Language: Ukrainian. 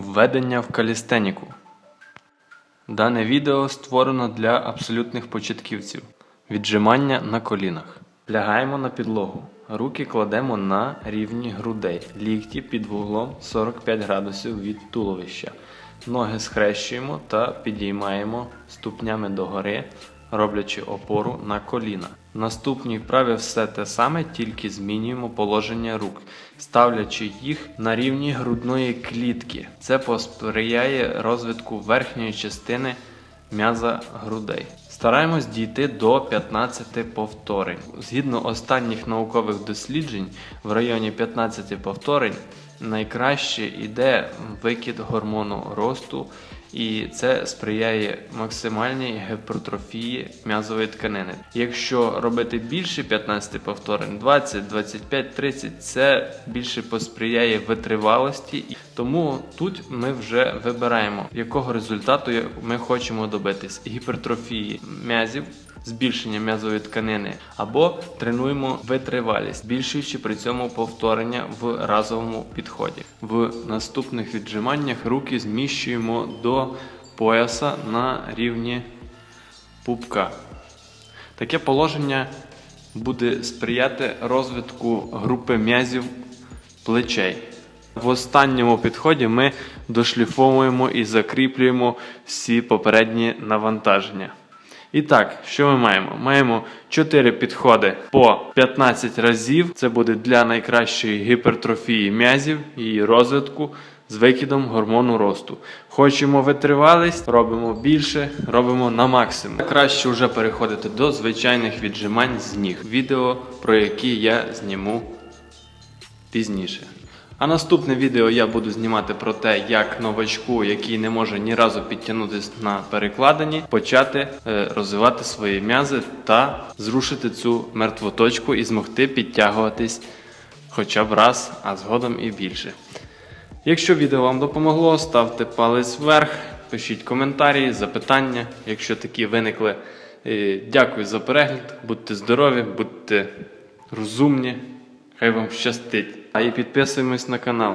Введення в калістеніку. Дане відео створено для абсолютних початківців. Віджимання на колінах. Лягаємо на підлогу. Руки кладемо на рівні грудей. Лікті під вуглом 45 градусів від туловища. Ноги схрещуємо та підіймаємо ступнями догори, роблячи опору на коліна. В наступній вправі все те саме, тільки змінюємо положення рук, ставлячи їх на рівні грудної клітки. Це посприяє розвитку верхньої частини м'яза грудей. Стараємось дійти до 15 повторень. Згідно останніх наукових досліджень, в районі 15 повторень найкраще йде викид гормону росту, і це сприяє максимальній гіпертрофії м'язової тканини. Якщо робити більше 15 повторень, 20, 25, 30, це більше посприяє витривалості. Тому тут ми вже вибираємо, якого результату ми хочемо добитись: гіпертрофії м'язів. Збільшення м'язової тканини або тренуємо витривалість, збільшуючи при цьому повторення в разовому підході. В наступних віджиманнях руки зміщуємо до пояса на рівні пупка. Таке положення буде сприяти розвитку групи м'язів плечей. В останньому підході ми дошліфовуємо і закріплюємо всі попередні навантаження. І так, що ми маємо? Маємо 4 підходи по 15 разів. Це буде для найкращої гіпертрофії м'язів і розвитку з викидом гормону росту. Хочемо витривалість, робимо більше, робимо на максимум. Краще вже переходити до звичайних віджимань з ніг. Відео, про які я зніму пізніше. А наступне відео я буду знімати про те, як новачку, який не може ні разу підтягнутися на перекладині, почати е, розвивати свої м'язи та зрушити цю мертву точку і змогти підтягуватись хоча б раз, а згодом і більше. Якщо відео вам допомогло, ставте палець вверх, пишіть коментарі, запитання, якщо такі виникли. Дякую за перегляд, будьте здорові, будьте розумні, хай вам щастить. А і підписуємось на канал.